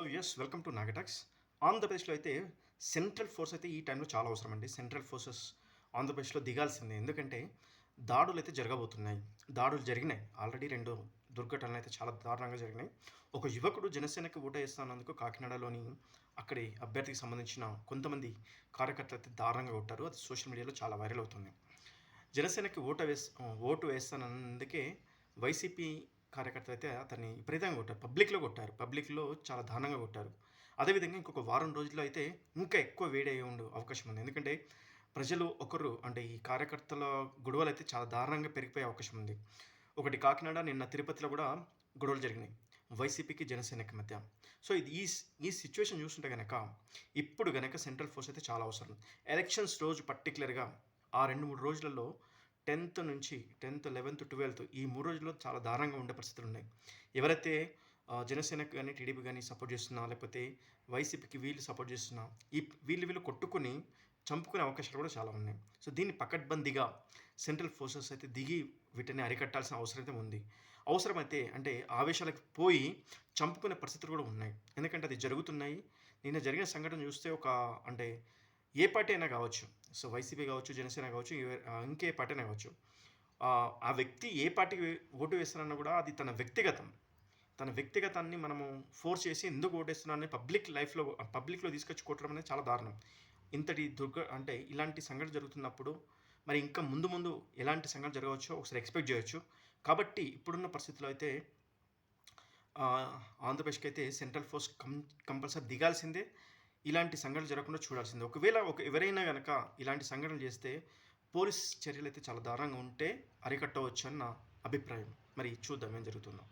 Hello yes welcome to Naga talks ఆంధ్రప్రదేశ్లో అయితే central force అయితే ఈ టైంలో చాలా అవసరం అండి. సెంట్రల్ ఫోర్సెస్ ఆంధ్రప్రదేశ్లో దిగాల్సిందే. ఎందుకంటే దాడులు అయితే జరగబోతున్నాయి. దాడులు జరిగినాయి. ఆల్రెడీ రెండు దుర్ఘటనలు అయితే చాలా దారుణంగా జరిగినాయి. ఒక యువకుడు జనసేనకి ఓటు వేస్తానందుకు కాకినాడలోని అక్కడి అభ్యర్థికి సంబంధించిన కొంతమంది కార్యకర్తలు అయితే దారుణంగా కొట్టారు. అది సోషల్ మీడియాలో చాలా వైరల్ అవుతుంది. జనసేనకి ఓటు వేస్ ఓటు వేస్తానందుకే వైసీపీ కార్యకర్తలు అయితే అతన్ని విపరీతంగా కొట్టారు. పబ్లిక్లో కొట్టారు. పబ్లిక్లో చాలా దారుణంగా కొట్టారు. అదేవిధంగా ఇంకొక వారం రోజుల్లో అయితే ఇంకా ఎక్కువ వేడి అయ్యే ఉండే అవకాశం ఉంది. ఎందుకంటే ప్రజలు ఒకరు అంటే ఈ కార్యకర్తల గొడవలు అయితే చాలా దారుణంగా పెరిగిపోయే అవకాశం ఉంది. ఒకటి కాకినాడ నిన్న తిరుపతిలో కూడా గొడవలు జరిగినాయి. వైసీపీకి జనసేనకి మధ్య. సో ఇది ఈ ఈ సిచ్యువేషన్ చూస్తుంటే కనుక ఇప్పుడు కనుక సెంట్రల్ ఫోర్స్ అయితే చాలా అవసరం. ఎలక్షన్స్ రోజు పర్టికులర్గా ఆ రెండు మూడు రోజులలో టెన్త్ నుంచి టెన్త్ లెవెన్త్ ట్వెల్త్ ఈ మూడు రోజుల్లో చాలా దారుణంగా ఉండే పరిస్థితులు ఉన్నాయి. ఎవరైతే ఆ, జనసేనకు కానీ టీడీపీ కానీ సపోర్ట్ చేస్తున్నా లేకపోతే వైసీపీకి వీళ్ళు సపోర్ట్ చేస్తున్నా ఈ వీళ్ళు వీళ్ళు కొట్టుకుని చంపుకునే అవకాశాలు కూడా చాలా ఉన్నాయి. సో దీన్ని పకడ్బందీగా సెంట్రల్ ఫోర్సెస్ అయితే దిగి వీటిని అరికట్టాల్సిన అవసరం అయితే ఉంది. అవసరమైతే అంటే ఆవేశాలకు పోయి చంపుకునే పరిస్థితులు కూడా ఉన్నాయి. ఎందుకంటే అది జరుగుతున్నాయి. నిన్న జరిగిన సంఘటన చూస్తే ఒక అంటే ఏ పార్టీ అయినా కావచ్చు. సో వైసీపీ కావచ్చు జనసేన కావచ్చు ఇంకే పార్టీ అయినా కావచ్చు. ఆ, వ్యక్తి ఏ పార్టీకి ఓటు వేస్తారన్నా కూడా అది తన వ్యక్తిగతం. తన వ్యక్తిగతాన్ని మనము ఫోర్స్ చేసి ఎందుకు ఓటేస్తున్నారని పబ్లిక్ లైఫ్లో పబ్లిక్లో తీసుకొచ్చి కొట్టడం అనేది చాలా దారుణం. ఇంతటి దుర్గ అంటే ఇలాంటి సంఘటన జరుగుతున్నప్పుడు మరి ఇంకా ముందు ముందు ఎలాంటి సంఘటన జరగవచ్చో ఒకసారి ఎక్స్పెక్ట్ చేయొచ్చు. కాబట్టి ఇప్పుడున్న పరిస్థితుల్లో అయితే ఆంధ్రప్రదేశ్కి అయితే సెంట్రల్ ఫోర్స్ కం కంపల్సరీ దిగాల్సిందే. ఇలాంటి సంఘటనలు జరగకుండా చూడాల్సిందే. ఒకవేళ ఒక ఎవరైనా కనుక ఇలాంటి సంఘటనలు చేస్తే పోలీస్ చర్యలు అయితే చాలా దారుణంగా ఉంటే అరికట్టవచ్చు అన్న నా అభిప్రాయం. మరి చూద్దాం ఏం జరుగుతుందో.